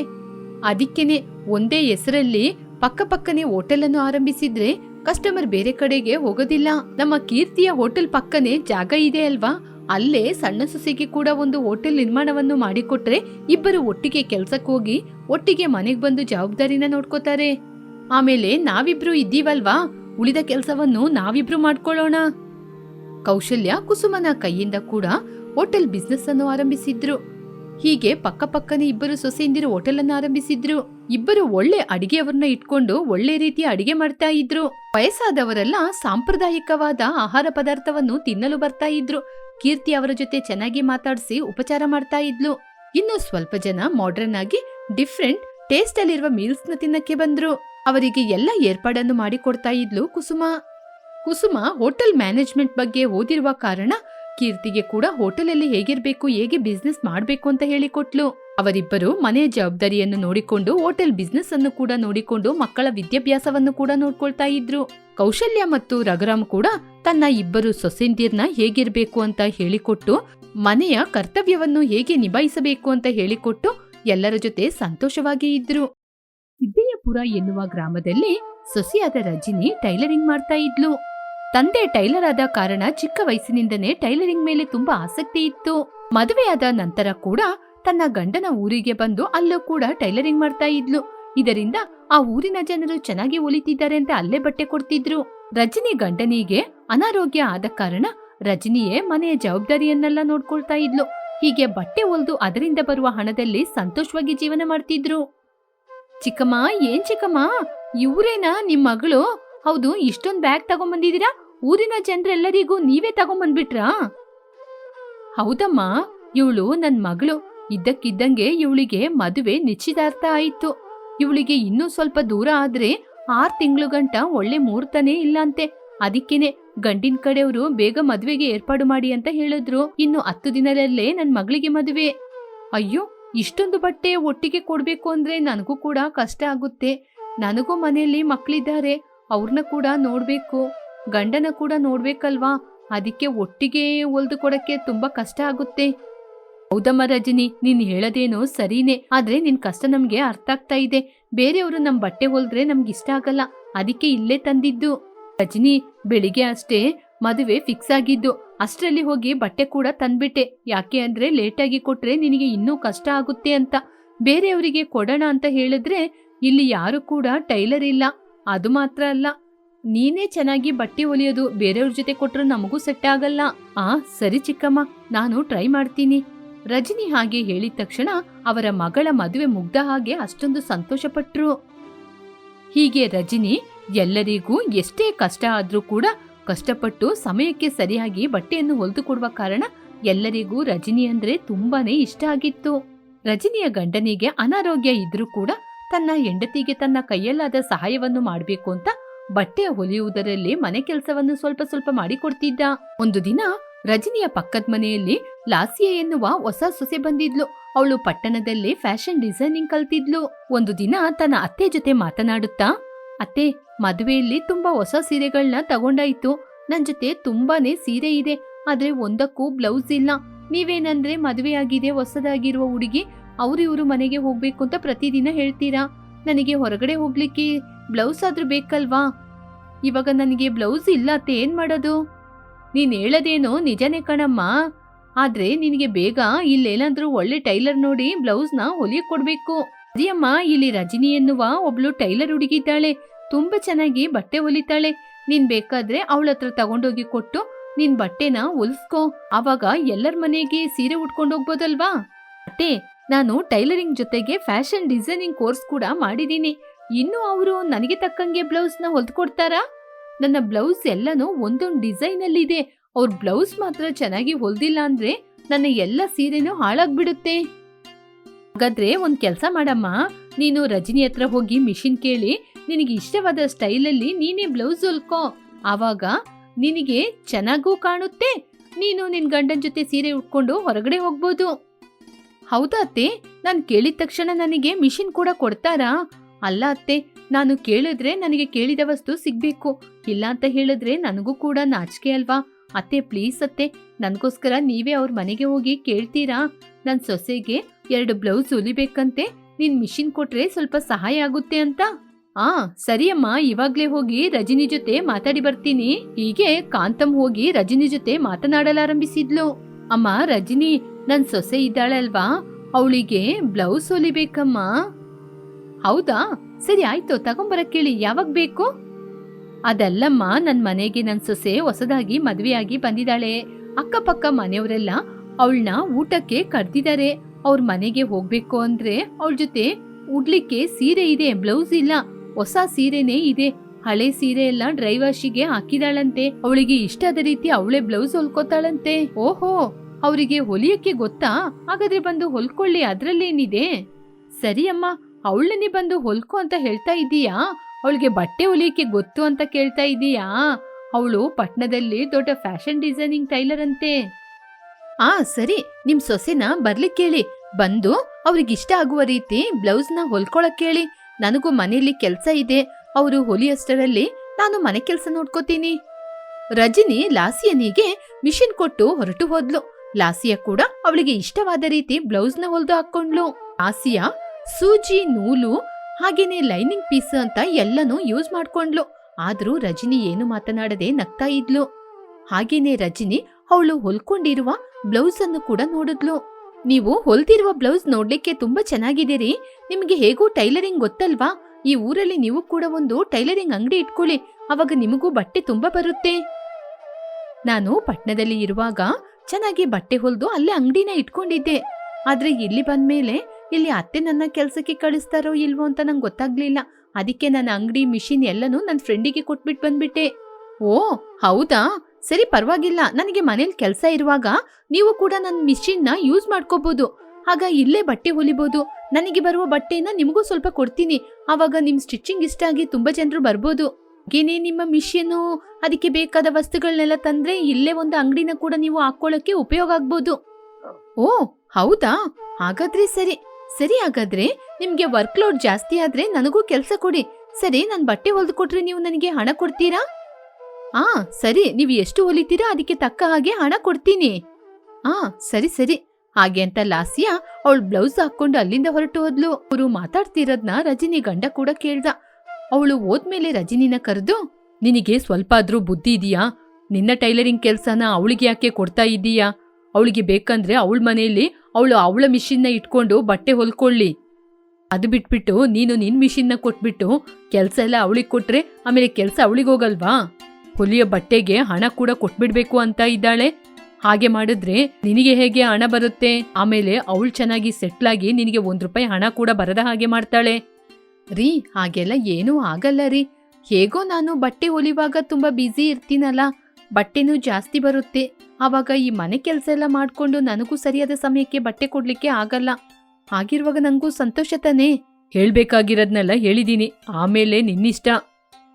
ಅದಕ್ಕೇನೆ ಒಂದೇ ಹೆಸರಲ್ಲಿ ಪಕ್ಕ ಪಕ್ಕನೆ ಹೋಟೆಲ್ ಅನ್ನು ಆರಂಭಿಸಿದ್ರೆ ಕಸ್ಟಮರ್ ಬೇರೆ ಕಡೆಗೆ ಹೋಗೋದಿಲ್ಲ. ನಮ್ಮ ಕೀರ್ತಿಯ ಹೋಟೆಲ್ ಪಕ್ಕನೆ ಜಾಗ ಇದೆ ಅಲ್ವಾ? ಅಲ್ಲೇ ಸಣ್ಣ ಸೊಸೆಗೆ ಕೂಡ ಒಂದು ಹೋಟೆಲ್ ನಿರ್ಮಾಣವನ್ನು ಮಾಡಿಕೊಟ್ರೆ ಇಬ್ಬರು ಒಟ್ಟಿಗೆ ಕೆಲ್ಸಕ್ಕೆ ಹೋಗಿ ಒಟ್ಟಿಗೆ ಮನೆಗೆ ಬಂದು ಜವಾಬ್ದಾರಿನ ನೋಡ್ಕೋತಾರೆ. ಆಮೇಲೆ ನಾವಿಬ್ರು ಇದ್ದೀವಲ್ವಾ? ಉಳಿದ ಕೆಲಸವನ್ನು ನಾವಿಬ್ರು ಮಾಡ್ಕೊಳ್ಳೋಣ. ಕೌಶಲ್ಯ ಕುಸುಮನ ಕೈಯಿಂದ ಕೂಡ ಹೋಟೆಲ್ ಬಿಸ್ನೆಸ್ ಅನ್ನು ಆರಂಭಿಸಿದ್ರು. ಹೀಗೆ ಪಕ್ಕ ಪಕ್ಕನೆ ಇಬ್ಬರು ಸೊಸೆಯಿಂದಿರು ಹೋಟೆಲ್ ಅನ್ನು ಆರಂಭಿಸಿದ್ರು. ಇಬ್ಬರು ಒಳ್ಳೆ ಅಡಿಗೆಯವರನ್ನ ಇಟ್ಕೊಂಡು ಒಳ್ಳೆ ರೀತಿಯ ಅಡಿಗೆ ಮಾಡ್ತಾ ಇದ್ರು. ವಯಸ್ಸಾದವರೆಲ್ಲ ಸಾಂಪ್ರದಾಯಿಕವಾದ ಆಹಾರ ಪದಾರ್ಥವನ್ನು ತಿನ್ನಲು ಬರ್ತಾ ಇದ್ರು. ಕೀರ್ತಿ ಅವರ ಜೊತೆ ಚೆನ್ನಾಗಿ ಮಾತಾಡಿಸಿ ಉಪಚಾರ ಮಾಡ್ತಾ ಇದ್ಲು. ಇನ್ನು ಸ್ವಲ್ಪ ಜನ ಮಾಡ್ರನ್ ಆಗಿ ಡಿಫ್ರೆಂಟ್ ಟೇಸ್ಟ್ ಅಲ್ಲಿರುವ ಮೀಲ್ಸ್ನ ತಿನ್ನಕ್ಕೆ ಬಂದ್ರು. ಅವರಿಗೆ ಎಲ್ಲ ಏರ್ಪಾಡನ್ನು ಮಾಡಿಕೊಡ್ತಾ ಇದ್ಲು ಕುಸುಮ. ಕುಸುಮ ಹೋಟೆಲ್ ಮ್ಯಾನೇಜ್ಮೆಂಟ್ ಬಗ್ಗೆ ಓದಿರುವ ಕಾರಣ ಕೀರ್ತಿಗೆ ಕೂಡ ಹೋಟೆಲ್ ಅಲ್ಲಿ ಹೇಗಿರ್ಬೇಕು, ಹೇಗೆ ಬಿಸ್ನೆಸ್ ಮಾಡ್ಬೇಕು ಅಂತ ಹೇಳಿಕೊಟ್ಲು. ಅವರಿಬ್ಬರು ಮನೆ ಜವಾಬ್ದಾರಿಯನ್ನು ನೋಡಿಕೊಂಡು, ಹೋಟೆಲ್ ಬಿಸ್ನೆಸ್ ಅನ್ನು ಕೂಡ ನೋಡಿಕೊಂಡು, ಮಕ್ಕಳ ವಿದ್ಯಾಭ್ಯಾಸವನ್ನು ಕೂಡ ನೋಡ್ಕೊಳ್ತಾ ಇದ್ರು. ಕೌಶಲ್ಯ ಮತ್ತು ರಘುರಾಮ್ ಕೂಡ ತನ್ನ ಇಬ್ಬರು ಸೊಸೆಂದಿರ್ನ ಹೇಗಿರ್ಬೇಕು ಅಂತ ಹೇಳಿಕೊಟ್ಟು, ಮನೆಯ ಕರ್ತವ್ಯವನ್ನು ಹೇಗೆ ನಿಭಾಯಿಸಬೇಕು ಅಂತ ಹೇಳಿಕೊಟ್ಟು ಎಲ್ಲರ ಜೊತೆ ಸಂತೋಷವಾಗಿ ಇದ್ರು. ಸಿದ್ದಯ್ಯಪುರ ಎನ್ನುವ ಗ್ರಾಮದಲ್ಲಿ ಸೊಸೆಯಾದ ರಜಿನಿ ಟೈಲರಿಂಗ್ ಮಾಡ್ತಾ ಇದ್ಲು. ತಂದೆ ಟೈಲರ್ ಆದ ಕಾರಣ ಚಿಕ್ಕ ವಯಸ್ಸಿನಿಂದನೇ ಟೈಲರಿಂಗ್ ಮೇಲೆ ತುಂಬಾ ಆಸಕ್ತಿ ಇತ್ತು. ಮದುವೆಯಾದ ನಂತರ ಕೂಡ ತನ್ನ ಗಂಡನ ಊರಿಗೆ ಬಂದು ಅಲ್ಲೂ ಕೂಡ ಟೈಲರಿಂಗ್ ಮಾಡ್ತಾ ಇದ್ಲು. ಇದರಿಂದ ಆ ಊರಿನ ಜನರು ಚೆನ್ನಾಗಿ ಹೊಲಿತಿದ್ದಾರೆ ಅಂತ ಅಲ್ಲೇ ಬಟ್ಟೆ ಕೊಡ್ತಿದ್ರು. ರಜನಿ ಗಂಡನಿಗೆ ಅನಾರೋಗ್ಯ ಆದ ಕಾರಣ ರಜನಿಯೇ ಮನೆಯ ಜವಾಬ್ದಾರಿಯನ್ನೆಲ್ಲ ನೋಡ್ಕೊಳ್ತಾ ಇದ್ಲು. ಹೀಗೆ ಬಟ್ಟೆ ಹೊಲ್ದು ಅದರಿಂದ ಬರುವ ಹಣದಲ್ಲಿ ಸಂತೋಷವಾಗಿ ಜೀವನ ಮಾಡ್ತಿದ್ರು. ಚಿಕ್ಕಮ್ಮ, ಏನ್ ಚಿಕ್ಕಮ್ಮ? ಇವ್ರೇನಾ ನಿಮ್ ಮಗಳು? ಹೌದು, ಇಷ್ಟೊಂದ್ ಬ್ಯಾಗ್ ತಗೊಂಬಂದಿದೀರಾ ಊರಿನ ಜನರೆಲ್ಲರಿಗೂ ನೀವೇ ತಗೊಂಬಂದ್ಬಿಟ್ರಾ? ಹೌದಮ್ಮ, ಇವಳು ನನ್ ಮಗಳು. ಇದ್ದಕ್ಕಿದ್ದಂಗೆ ಇವಳಿಗೆ ಮದುವೆ ನಿಶ್ಚಿತಾರ್ಥ ಆಯಿತು. ಇವಳಿಗೆ ಇನ್ನೂ ಸ್ವಲ್ಪ ದೂರ ಆದ್ರೆ ಆರ್ ತಿಂಗಳು ಗಂಟ ಒಳ್ಳೆ ಮುಹೂರ್ತನೇ ಇಲ್ಲಂತೆ. ಅದಕ್ಕೇನೆ ಗಂಡಿನ ಕಡೆಯವರು ಬೇಗ ಮದುವೆಗೆ ಏರ್ಪಾಡು ಮಾಡಿ ಅಂತ ಹೇಳಿದ್ರು. ಇನ್ನು ಹತ್ತು ದಿನದಲ್ಲೇ ನನ್ ಮಗಳಿಗೆ ಮದುವೆ. ಅಯ್ಯೋ, ಇಷ್ಟೊಂದು ಬಟ್ಟೆ ಒಟ್ಟಿಗೆ ಕೊಡ್ಬೇಕು ಅಂದ್ರೆ ನನಗೂ ಕೂಡ ಕಷ್ಟ ಆಗುತ್ತೆ. ನನಗೂ ಮನೆಯಲ್ಲಿ ಮಕ್ಕಳಿದ್ದಾರೆ ಅವ್ರನ್ನ ಕೂಡ ನೋಡ್ಬೇಕು. ಗಂಡನ ಕೂಡ ನೋಡ್ಬೇಕಲ್ವಾ? ಅದಕ್ಕೆ ಒಟ್ಟಿಗೆ ಹೊಲ್ದು ಕೊಡಕ್ಕೆ ತುಂಬಾ ಕಷ್ಟ ಆಗುತ್ತೆ. ಹೌದಮ್ಮ ರಜನಿ, ನೀನ್ ಹೇಳದೇನೋ ಸರಿನೇ. ಆದ್ರೆ ನಿನ್ ಕಷ್ಟ ನಮ್ಗೆ ಅರ್ಥ ಆಗ್ತಾ ಇದೆ. ಬೇರೆಯವರು ನಮ್ ಬಟ್ಟೆ ಹೊಲ್ದ್ರೆ ನಮ್ಗೆ ಇಷ್ಟ ಆಗಲ್ಲ. ಅದಕ್ಕೆ ಇಲ್ಲೇ ತಂದಿದ್ದು. ರಜನಿ, ಬೆಳಿಗ್ಗೆ ಅಷ್ಟೇ ಮದುವೆ ಫಿಕ್ಸ್ ಆಗಿದ್ದು. ಅಷ್ಟರಲ್ಲಿ ಹೋಗಿ ಬಟ್ಟೆ ಕೂಡ ತಂದ್ಬಿಟ್ಟೆ. ಯಾಕೆ ಅಂದ್ರೆ ಲೇಟಾಗಿ ಕೊಟ್ರೆ ನಿನಗೆ ಇನ್ನೂ ಕಷ್ಟ ಆಗುತ್ತೆ ಅಂತ. ಬೇರೆಯವರಿಗೆ ಕೊಡೋಣ ಅಂತ ಹೇಳಿದ್ರೆ ಇಲ್ಲಿ ಯಾರು ಕೂಡ ಟೈಲರ್ ಇಲ್ಲ. ಅದು ಮಾತ್ರ ಅಲ್ಲ. ನೀನೇ ಚೆನ್ನಾಗಿ ಬಟ್ಟೆ ಹೊಲಿಯೋದು ಬೇರೆಯವ್ರ ಜೊತೆ ಕೊಟ್ರೆ ನಮಗೂ ಸೆಟ್ ಆಗಲ್ಲ. ಆ, ಸರಿ ಚಿಕ್ಕಮ್ಮ, ನಾನು ಟ್ರೈ ಮಾಡ್ತೀನಿ. ರಜನಿ ಹಾಗೆ ಹೇಳಿದ ತಕ್ಷಣ ಅವರ ಮಗಳ ಮದುವೆ ಮುಗ್ದ ಹಾಗೆ ಅಷ್ಟೊಂದು ಸಂತೋಷಪಟ್ರು. ಹೀಗೆ ರಜನಿ ಎಲ್ಲರಿಗೂ ಎಷ್ಟೇ ಕಷ್ಟ ಆದ್ರೂ ಕೂಡ ಕಷ್ಟಪಟ್ಟು ಸಮಯಕ್ಕೆ ಸರಿಯಾಗಿ ಬಟ್ಟೆಯನ್ನು ಹೊಲಿದು ಕೊಡುವ ಕಾರಣ ಎಲ್ಲರಿಗೂ ರಜನಿ ಅಂದ್ರೆ ತುಂಬಾನೇ ಇಷ್ಟ ಆಗಿತ್ತು. ರಜನಿಯ ಗಂಡನಿಗೆ ಅನಾರೋಗ್ಯ ಇದ್ರೂ ಕೂಡ ತನ್ನ ಹೆಂಡತಿಗೆ ತನ್ನ ಕೈಯಲ್ಲಾದ ಸಹಾಯವನ್ನು ಮಾಡಬೇಕು ಅಂತ ಬಟ್ಟೆ ಹೊಲಿಯುವುದರಲ್ಲಿ ಮನೆ ಕೆಲಸವನ್ನು ಸ್ವಲ್ಪ ಸ್ವಲ್ಪ ಮಾಡಿಕೊಡ್ತಿದ್ದ ಒಂದು ದಿನ ರಜನಿಯ ಪಕ್ಕದ ಮನೆಯಲ್ಲಿ ಲಾಸಿಯಾ ಎನ್ನುವ ಹೊಸ ಸೊಸೆ ಬಂದಿದ್ಲು. ಅವಳು ಪಟ್ಟಣದಲ್ಲಿ ಫ್ಯಾಷನ್ ಡಿಸೈನಿಂಗ್ ಕಲ್ತಿದ್ಲು. ಒಂದು ದಿನ ತನ್ನ ಅತ್ತೆ ಜೊತೆ ಮಾತನಾಡುತ್ತಾ, ಅತ್ತೆ, ಮದುವೆಯಲ್ಲಿ ತುಂಬಾ ಹೊಸ ಸೀರೆಗಳನ್ನ ತಗೊಂಡಾಯ್ತು. ನನ್ ಜೊತೆ ತುಂಬಾನೇ ಸೀರೆ ಇದೆ. ಆದ್ರೆ ಒಂದಕ್ಕೂ ಬ್ಲೌಸ್ ಇಲ್ಲ. ನೀವೇನಂದ್ರೆ ಮದುವೆಯಾಗಿದೆ, ಹೊಸದಾಗಿರುವ ಹುಡುಗಿ ಅವ್ರಿವ್ರು ಮನೆಗೆ ಹೋಗ್ಬೇಕು ಅಂತ ಪ್ರತಿದಿನ ಹೇಳ್ತೀರಾ? ನನಗೆ ಹೊರಗಡೆ ಹೋಗ್ಲಿಕ್ಕೆ ಬ್ಲೌಸ್ ಆದ್ರೂ ಬೇಕಲ್ವಾ? ಇವಾಗ ನನಗೆ ಬ್ಲೌಸ್ ಇಲ್ಲ, ಅತ್ತೆ ಏನ್ ಮಾಡೋದು? ನೀನ್ ಹೇಳದೇನೋ ನಿಜನೇ ಕಣಮ್ಮ. ಆದ್ರೆ ನಿನಗೆ ಬೇಗ ಇಲ್ಲೇನಾದ್ರೂ ಒಳ್ಳೆ ಟೈಲರ್ ನೋಡಿ ಬ್ಲೌಸ್ನ ಹೊಲಿಯಕ್ ಕೊಡ್ಬೇಕು. ಅದಿಯಮ್ಮ, ಇಲ್ಲಿ ರಜಿನಿ ಎನ್ನುವ ಒಬ್ಳು ಟೈಲರ್ ಹುಡುಗಿದ್ದಾಳೆ. ತುಂಬಾ ಚೆನ್ನಾಗಿ ಬಟ್ಟೆ ಹೊಲಿತಾಳೆ. ನೀನ್ ಬೇಕಾದ್ರೆ ಅವಳ ಹತ್ರ ತಗೊಂಡೋಗಿ ಕೊಟ್ಟು ನಿನ್ ಬಟ್ಟೆನ ಹೊಲ್ಸ್ಕೋ. ಅವಾಗ ಎಲ್ಲರ ಮನೆಗೆ ಸೀರೆ ಉಟ್ಕೊಂಡು ಹೋಗ್ಬೋದಲ್ವಾ? ಅಟ್ಟೆ ನಾನು ಟೈಲರಿಂಗ್ ಜೊತೆಗೆ ಫ್ಯಾಷನ್ ಡಿಸೈನಿಂಗ್ ಕೋರ್ಸ್ ಕೂಡ ಮಾಡಿದೀನಿ. ಇನ್ನು ಅವರು ನನಗೆ ತಕ್ಕಂಗೆ ಬ್ಲೌಸ್ನ ಹೊಲ್ದ್ಕೊಡ್ತಾರಾ? ನನ್ನ ಬ್ಲೌಸ್ ಎಲ್ಲನೂ ಒಂದೊಂದು ಡಿಸೈನ್ ಅಲ್ಲಿ ಇದೆ ಅವ್ರ ಬ್ಲೌಸ್ ಮಾತ್ರ ಚೆನ್ನಾಗಿ ಹೊಲ್ದಿಲ್ಲ ಅಂದ್ರೆ ನನ್ನ ಎಲ್ಲ ಸೀರೆನೂ ಹಾಳಾಗ್ಬಿಡುತ್ತೆ. ಹಾಗಾದ್ರೆ ಒಂದ್ ಕೆಲಸ ಮಾಡಮ್ಮ. ನೀನು ರಜನಿ ಹತ್ರ ಹೋಗಿ ಮಿಷಿನ್ ಕೇಳಿ, ನಿನಗೆ ಇಷ್ಟವಾದ ಸ್ಟೈಲಲ್ಲಿ ನೀನೇ ಬ್ಲೌಸ್ ಹೊಲ್ಕೋ. ಆವಾಗ ನಿನಗೆ ಚೆನ್ನಾಗೂ ಕಾಣುತ್ತೆ. ನೀನು ನಿನ್ ಗಂಡನ ಜೊತೆ ಸೀರೆ ಉಟ್ಕೊಂಡು ಹೊರಗಡೆ ಹೋಗ್ಬೋದು. ಹೌದಾ ಅತ್ತೆ? ನಾನು ಕೇಳಿದ ತಕ್ಷಣ ನನಗೆ ಮಿಷಿನ್ ಕೂಡ ಕೊಡ್ತಾರಾ? ಅಲ್ಲ ಅತ್ತೆ, ನಾನು ಕೇಳಿದ್ರೆ ನನಗೆ ಕೇಳಿದ ವಸ್ತು ಸಿಗ್ಬೇಕು. ಇಲ್ಲ ಅಂತ ಹೇಳಿದ್ರೆ ನನಗೂ ಕೂಡ ನಾಚಿಕೆ ಅಲ್ವಾ? ಅತ್ತೆ, ಪ್ಲೀಸ್ ಅತ್ತೆ, ನನಗೋಸ್ಕರ ನೀವೇ ಅವ್ರ ಮನೆಗೆ ಹೋಗಿ ಕೇಳ್ತೀರಾ? ನನ್ನ ಸೊಸೆಗೆ ಎರಡು ಬ್ಲೌಸ್ ಹೊಲಿಬೇಕಂತೆ ನಿನ್ ಮಿಷಿನ್ ಕೊಟ್ರೆ ಸ್ವಲ್ಪ ಸಹಾಯ ಆಗುತ್ತೆ ಅಂತ? ಆ, ಸರಿಯಮ್ಮ, ಇವಾಗ್ಲೇ ಹೋಗಿ ರಜಿನಿ ಜೊತೆ ಮಾತಾಡಿ ಬರ್ತೀನಿ. ಹೀಗೆ ಕಾಂತಮ್ ಹೋಗಿ ರಜಿನಿ ಜೊತೆ ಮಾತನಾಡಲಾರಂಭಿಸಿದ್ಲು ಅಮ್ಮ, ರಜಿನಿ, ನನ್ ಸೊಸೆ ಇದ್ದಾಳೆ ಅಲ್ವಾ? ಅವಳಿಗೆ ಬ್ಲೌಸ್ ಹೊಲಿಬೇಕಮ್ಮ ಹೌದಾ? ಸರಿ ಆಯ್ತು, ತಗೊಂಬರಕ್ ಕೇಳಿ, ಯಾವಾಗ ಬೇಕು? ಅದಲ್ಲಮ್ಮ, ನನ್ ಮನೆಗೆ ನನ್ ಸೊಸೆ ಹೊಸದಾಗಿ ಮದುವೆಯಾಗಿ ಬಂದಿದ್ದಾಳೆ. ಅಕ್ಕಪಕ್ಕ ಮನೆಯವರೆಲ್ಲ ಅವಳನ್ನ ಊಟಕ್ಕೆ ಕರ್ದಿದ್ದಾರೆ. ಅವ್ರ ಮನೆಗೆ ಹೋಗ್ಬೇಕು ಅಂದ್ರೆ ಅವಳ ಜೊತೆ ಉಡ್ಲಿಕ್ಕೆ ಸೀರೆ ಇದೆ, ಬ್ಲೌಸ್ ಇಲ್ಲ. ಹೊಸ ಸೀರೆನೇ ಇದೆ. ಹಳೆ ಸೀರೆ ಎಲ್ಲ ಡ್ರೈ ವಾಶಿಗೆ ಹಾಕಿದಾಳಂತೆ. ಅವಳಿಗೆ ಇಷ್ಟದ ರೀತಿ ಅವಳೆ ಬ್ಲೌಸ್ ಹೊಲ್ಕೊತಾಳಂತೆ. ಓಹೋ, ಅವರಿಗೆ ಹೊಲಿಯಕ್ಕೆ ಗೊತ್ತಾ? ಹಾಗಾದ್ರೆ ಬಂದು ಹೊಲ್ಕೊಳ್ಳಿ, ಅದ್ರಲ್ಲೇನಿದೆ? ಸರಿ ಅಮ್ಮ ಅವಳನ್ನೇ ಬಂದು ಹೊಲ್ಕೋ ಅಂತ ಹೇಳ್ತಾ ಇದ್ದೀಯಾ? ಅವಳಿಗೆ ಬಟ್ಟೆ ಹೊಲಿಯಕ್ಕೆ ಗೊತ್ತು ಅಂತ ಕೇಳ್ತಾ ಇದ್ದೀಯಾ? ಅವಳು ಪಟ್ನದಲ್ಲಿ ದೊಡ್ಡ ಫ್ಯಾಷನ್ ಡಿಸೈನಿಂಗ್ ಟೈಲರ್ ಅಂತೆ. ಆ, ಸರಿ. ನಿಮ್ ಸೊಸೆನ ಬರ್ಲಿಕ್ಕೆ ಕೇಳಿ ಬಂದು ಅವ್ರಿಗಿಷ್ಟ ಆಗುವ ರೀತಿ ಬ್ಲೌಸ್ನ ಹೊಲ್ಕೊಳಕ್ ಕೇಳಿ ನನಗೂ ಮನೆಯಲ್ಲಿ ಕೆಲ್ಸ ಇದೆ. ಅವರು ಹೊಲಿಯಷ್ಟರಲ್ಲಿ ನಾನು ಮನೆ ಕೆಲಸ ನೋಡ್ಕೋತೀನಿ. ರಜನಿ ಲಾಸಿಯನಿಗೆ ಮಿಷಿನ್ ಕೊಟ್ಟು ಹೊರಟು ಹೋದ್ಲು. ಲಾಸಿಯ ಕೂಡ ಅವಳಿಗೆ ಇಷ್ಟವಾದ ರೀತಿ ಬ್ಲೌಸ್ನ ಹೊಲ್ದು ಹಾಕೊಂಡ್ಲು ಲಾಸಿಯ ಸೂಜಿ, ನೂಲು, ಹಾಗೇನೆ ಲೈನಿಂಗ್ ಪೀಸ್ ಅಂತ ಎಲ್ಲನೂ ಯೂಸ್ ಮಾಡ್ಕೊಂಡ್ಲು. ಆದ್ರೂ ರಜನಿ ಏನು ಮಾತನಾಡದೆ ನಗ್ತಾ ಇದ್ಲು. ಹಾಗೇನೆ ರಜಿನಿ ಅವಳು ಹೊಲ್ಕೊಂಡಿರುವ ಬ್ಲೌಸ್ ಅನ್ನು ಕೂಡ ನೋಡಿದ್ಲು. ನೀವು ಹೊಲ್ದಿರುವ ಬ್ಲೌಸ್ ನೋಡ್ಲಿಕ್ಕೆ ತುಂಬಾ ಚೆನ್ನಾಗಿದ್ದೀರಿ. ನಿಮಗೆ ಹೇಗೂ ಟೈಲರಿಂಗ್ ಗೊತ್ತಲ್ವಾ? ಈ ಊರಲ್ಲಿ ನೀವು ಕೂಡ ಒಂದು ಟೈಲರಿಂಗ್ ಅಂಗಡಿ ಇಟ್ಕೊಳ್ಳಿ. ಅವಾಗ ನಿಮಗೂ ಬಟ್ಟೆ ತುಂಬಾ ಬರುತ್ತೆ. ನಾನು ಪಟ್ಟಣದಲ್ಲಿ ಇರುವಾಗ ಚೆನ್ನಾಗಿ ಬಟ್ಟೆ ಹೊಲ್ದು ಅಲ್ಲೇ ಅಂಗಡಿನ ಇಟ್ಕೊಂಡಿದ್ದೆ. ಆದ್ರೆ ಇಲ್ಲಿ ಬಂದ್ಮೇಲೆ ಇಲ್ಲಿ ಅತ್ತೆ ನನ್ನ ಕೆಲಸಕ್ಕೆ ಕಳಿಸ್ತಾರೋ ಇಲ್ವೋ ಅಂತ ನಂಗೆ ಗೊತ್ತಾಗ್ಲಿಲ್ಲ. ಅದಕ್ಕೆ ನನ್ನ ಅಂಗಡಿ, ಮಿಷಿನ್ ಎಲ್ಲನೂ ನನ್ನ ಫ್ರೆಂಡಿಗೆ ಕೊಟ್ಬಿಟ್ಟು ಬಂದ್ಬಿಟ್ಟೆ. ಓ, ಹೌದಾ? ಸರಿ, ಪರವಾಗಿಲ್ಲ. ನನಗೆ ಮನೇಲಿ ಕೆಲಸ ಇರುವಾಗ ನೀವು ಕೂಡ ನನ್ನ ಮಿಷಿನ್ನ ಯೂಸ್ ಮಾಡ್ಕೋಬಹುದು ಆಗ ಇಲ್ಲೇ ಬಟ್ಟೆ ಹೊಲಿಬೋದು. ನನಗೆ ಬರುವ ಬಟ್ಟೆನ ನಿಮಗೂ ಸ್ವಲ್ಪ ಕೊಡ್ತೀನಿ. ಆವಾಗ ನಿಮ್ಮ ಸ್ಟಿಚಿಂಗ್ ಇಷ್ಟ ಆಗಿ ತುಂಬಾ ಜನರು ಬರ್ಬೋದು. ಹಾಗೇನೆ ನಿಮ್ಮ ಮಿಷಿನು ಅದಕ್ಕೆ ಬೇಕಾದ ವಸ್ತುಗಳನ್ನೆಲ್ಲ ತಂದ್ರೆ ಇಲ್ಲೇ ಒಂದು ಅಂಗಡಿನ ಕೂಡ ನೀವು ಹಾಕೊಳ್ಳೋಕೆ ಉಪಯೋಗ ಆಗ್ಬೋದು. ಓ, ಹೌದಾ? ಹಾಗಾದ್ರೆ ಸರಿ. ಸರಿ ಹಾಗಾದ್ರೆ ನಿಮ್ಗೆ ವರ್ಕ್ ಲೋಡ್ ಜಾಸ್ತಿ ಆದ್ರೆ ನನಗೂ ಕೆಲಸ ಕೊಡಿ. ಸರಿ, ನಾನು ಬಟ್ಟೆ ಹೊಲ್ದು ಕೊಟ್ರೆ ನೀವು ನನಗೆ ಹಣ ಕೊಡ್ತೀರಾ? ಆ, ಸರಿ, ನೀವು ಎಷ್ಟು ಹೊಲಿತೀರಾ ಅದಕ್ಕೆ ತಕ್ಕ ಹಾಗೆ ಹಣ ಕೊಡ್ತೀನಿ. ಆ, ಸರಿ ಸರಿ. ಹಾಗೆ ಅಂತ ಲಾಸಿಯಾ ಅವಳು ಬ್ಲೌಸ್ ಹಾಕೊಂಡು ಅಲ್ಲಿಂದ ಹೊರಟು ಹೋದ್ಲು. ಅವರು ಮಾತಾಡ್ತಿರೋದ್ನ ರಜನಿ ಗಂಡ ಕೂಡ ಕೇಳ್ದ. ಅವಳು ಹೋದ್ಮೇಲೆ ರಜಿನಿನ ಕರೆದು, ನಿನಗೆ ಸ್ವಲ್ಪ ಆದ್ರೂ ಬುದ್ಧಿ ಇದೆಯಾ? ನಿನ್ನ ಟೈಲರಿಂಗ್ ಕೆಲ್ಸನ ಅವಳಿಗೆ ಯಾಕೆ ಕೊಡ್ತಾ ಇದ್ದೀಯಾ? ಅವಳಿಗೆ ಬೇಕಂದ್ರೆ ಅವಳ ಮನೆಯಲ್ಲಿ ಅವಳು ಅವಳ ಮಿಷಿನ್ನ ಇಟ್ಕೊಂಡು ಬಟ್ಟೆ ಹೊಲ್ಕೊಳ್ಳಿ. ಅದು ಬಿಟ್ಬಿಟ್ಟು ನೀನು ನಿನ್ ಮಿಷಿನ್ನ ಕೊಟ್ಬಿಟ್ಟು ಕೆಲ್ಸ ಎಲ್ಲ ಅವಳಿಗೆ ಕೊಟ್ರೆ ಆಮೇಲೆ ಕೆಲ್ಸ ಅವಳಿಗೆ ಹೋಗಲ್ವಾ? ಹೊಲಿಯೋ ಬಟ್ಟೆಗೆ ಹಣ ಕೂಡ ಕೊಟ್ಬಿಡ್ಬೇಕು ಅಂತ ಇದ್ದಾಳೆ. ಹಾಗೆ ಮಾಡಿದ್ರೆ ನಿನಗೆ ಹೇಗೆ ಹಣ ಬರುತ್ತೆ? ಆಮೇಲೆ ಅವಳು ಚೆನ್ನಾಗಿ ಸೆಟ್ಲ್ ಆಗಿ ನಿನಗೆ ಒಂದ್ ರೂಪಾಯಿ ಹಣ ಕೂಡ ಬರದ ಹಾಗೆ ಮಾಡ್ತಾಳೆ. ರೀ, ಹಾಗೆಲ್ಲ ಏನೂ ಆಗಲ್ಲ ರೀ. ಹೇಗೋ ನಾನು ಬಟ್ಟೆ ಹೊಲಿವಾಗ ತುಂಬಾ ಬ್ಯುಸಿ ಇರ್ತೀನಲ್ಲ. ಬಟ್ಟೆನೂ ಜಾಸ್ತಿ ಬರುತ್ತೆ. ಆವಾಗ ಈ ಮನೆ ಕೆಲಸ ಎಲ್ಲ ಮಾಡ್ಕೊಂಡು ನನಗೂ ಸರಿಯಾದ ಸಮಯಕ್ಕೆ ಬಟ್ಟೆ ಕೊಡ್ಲಿಕ್ಕೆ ಆಗಲ್ಲ. ಆಗಿರುವಾಗ ನಂಗೂ ಸಂತೋಷ ತಾನೇ. ಹೇಳ್ಬೇಕಾಗಿರೋದ್ನೆಲ್ಲ ಹೇಳಿದೀನಿ. ಆಮೇಲೆ ನಿನ್ನಿಷ್ಟ.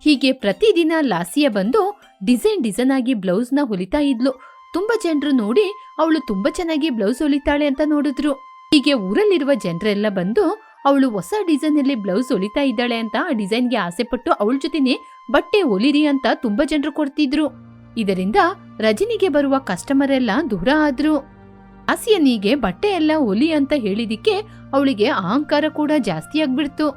ಹೀಗೆ ಪ್ರತಿದಿನ ಲಾಸಿಯ ಬಂದು ಡಿಸೈನ್ ಡಿಸೈನ್ ಆಗಿ ಬ್ಲೌಸ್ನ ಹೊಲಿತಾ ಇದ್ಲು. ತುಂಬಾ ಜನರು ನೋಡಿ ಅವಳು ತುಂಬಾ ಚೆನ್ನಾಗಿ ಬ್ಲೌಸ್ ಹೊಲಿತಾಳೆ ಅಂತ ನೋಡಿದ್ರು. ಹೀಗೆ ಊರಲ್ಲಿರುವ ಜನರೆಲ್ಲ ಬಂದು ಅವಳು ಹೊಸ ಡಿಸೈನ್ ಅಲ್ಲಿ ಬ್ಲೌಸ್ ಹೊಲಿತಾ ಇದ್ದಾಳೆ ಅಂತ ಆ ಡಿಸೈನ್ಗೆ ಆಸೆ ಪಟ್ಟು ಅವಳ ಜೊತೆನೆ ಬಟ್ಟೆ ಹೊಲಿರಿ ಅಂತ ತುಂಬಾ ಜನರು ಕೊಡ್ತಿದ್ರು. ಇದರಿಂದ ರಜನಿಗೆ ಬರುವ ಕಸ್ಟಮರ್ ಎಲ್ಲ ದೂರ ಆದ್ರು. ಹಸಿಯನಿಗೆ ಬಟ್ಟೆ ಎಲ್ಲ ಒಲಿ ಅಂತ ಹೇಳಿದಿಕ್ಕೆ ಅವಳಿಗೆ ಅಹಂಕಾರ ಕೂಡ ಜಾಸ್ತಿ ಆಗ್ಬಿಡ್ತು.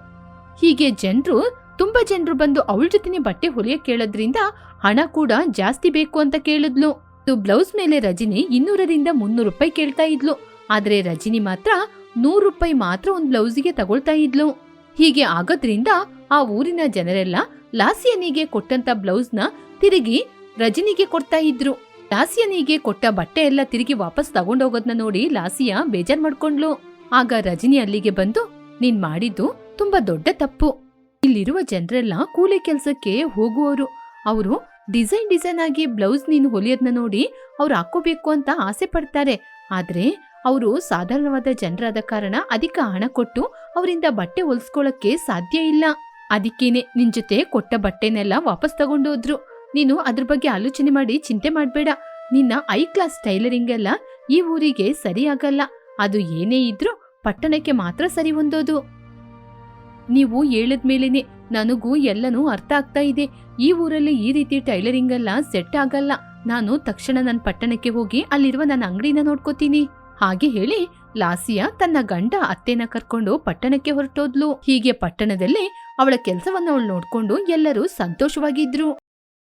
ಹೀಗೆ ಜನರು, ತುಂಬಾ ಜನರು ಬಂದು ಅವಳ ಜೊತೆನೆ ಬಟ್ಟೆ ಹೊಲಿಯ ಕೇಳೋದ್ರಿಂದ ಹಣ ಕೂಡ ಜಾಸ್ತಿ ಬೇಕು ಅಂತ ಕೇಳಿದ್ಲು. ಬ್ಲೌಸ್ ಮೇಲೆ ರಜನಿ ಇನ್ನೂರರಿಂದ ಮುನ್ನೂರು ರೂಪಾಯಿ ಕೇಳ್ತಾ ಇದ್ಲು. ಆದ್ರೆ ರಜಿನಿ ಮಾತ್ರ ನೂರು ರೂಪಾಯಿ ಮಾತ್ರ ಒಂದು ಬ್ಲೌಸಿಗೆ ತಗೊಳ್ತಾ ಇದ್ಲು. ಹೀಗೆ ಆಗೋದ್ರಿಂದ ಆ ಊರಿನ ಜನರೆಲ್ಲ ಲಾಸಿಯನಿಗೆ ಕೊಟ್ಟಂತ ಬ್ಲೌಸ್ನ ತಿರುಗಿ ರಜನಿಗೆ ಕೊಡ್ತಾ ಇದ್ರು. ಲಾಸಿಯನಿಗೆ ಕೊಟ್ಟ ಬಟ್ಟೆ ಎಲ್ಲ ತಿರುಗಿ ವಾಪಸ್ ತಗೊಂಡೋಗೋದ್ನ ನೋಡಿ ಲಾಸಿಯ ಬೇಜಾರ್ ಮಾಡ್ಕೊಂಡ್ಲು. ಆಗ ರಜನಿ ಅಲ್ಲಿಗೆ ಬಂದು, ನೀನ್ ಮಾಡಿದ್ದು ತುಂಬಾ ದೊಡ್ಡ ತಪ್ಪು. ಇಲ್ಲಿರುವ ಜನರೆಲ್ಲ ಕೂಲಿ ಕೆಲ್ಸಕ್ಕೆ ಹೋಗುವವರು. ಅವರು ಡಿಸೈನ್ ಡಿಸೈನ್ ಆಗಿ ಬ್ಲೌಸ್ ನೀನು ಹೊಲಿಯೋದ್ನ ನೋಡಿ ಅವ್ರು ಹಾಕೋಬೇಕು ಅಂತ ಆಸೆ ಪಡ್ತಾರೆ. ಆದ್ರೆ ಅವರು ಸಾಧಾರಣವಾದ ಜನರಾದ ಕಾರಣ ಅಧಿಕ ಹಣ ಕೊಟ್ಟು ಅವರಿಂದ ಬಟ್ಟೆ ಹೊಲ್ಸ್ಕೊಳಕ್ಕೆ ಸಾಧ್ಯ ಇಲ್ಲ. ಅದಕ್ಕೇನೆ ನಿನ್ ಜೊತೆ ಕೊಟ್ಟ ಬಟ್ಟೆನೆಲ್ಲ ವಾಪಸ್ ತಗೊಂಡೋದ್ರು. ನೀನು ಅದ್ರ ಬಗ್ಗೆ ಆಲೋಚನೆ ಮಾಡಿ ಚಿಂತೆ ಮಾಡಬೇಡ. ನಿನ್ನ ಐ ಕ್ಲಾಸ್ ಟೈಲರಿಂಗ್ ಎಲ್ಲ ಈ ಊರಿಗೆ ಸರಿಯಾಗಲ್ಲ. ಅದು ಏನೇ ಇದ್ರೂ ಪಟ್ಟಣಕ್ಕೆ ಮಾತ್ರ ಸರಿ ಹೊಂದೋದು. ನೀವು ಹೇಳಿದ್ಮೇಲೆನೆ ನನಗೂ ಎಲ್ಲನೂ ಅರ್ಥ ಆಗ್ತಾ ಇದೆ. ಈ ಊರಲ್ಲಿ ಈ ರೀತಿ ಟೈಲರಿಂಗ್ ಎಲ್ಲ ಸೆಟ್ ಆಗಲ್ಲ. ನಾನು ತಕ್ಷಣ ನನ್ನ ಪಟ್ಟಣಕ್ಕೆ ಹೋಗಿ ಅಲ್ಲಿರುವ ನನ್ನ ಅಂಗಡಿನ ನೋಡ್ಕೋತೀನಿ. ಹಾಗೆ ಹೇಳಿ ಲಾಸಿಯಾ ತನ್ನ ಗಂಡ ಅತ್ತೆನ ಕರ್ಕೊಂಡು ಪಟ್ಟಣಕ್ಕೆ ಹೊರಟೋದ್ಲು. ಹೀಗೆ ಪಟ್ಟಣದಲ್ಲಿ ಅವಳ ಕೆಲಸವನ್ನ ಅವಳು ನೋಡ್ಕೊಂಡು ಎಲ್ಲರೂ ಸಂತೋಷವಾಗಿದ್ರು.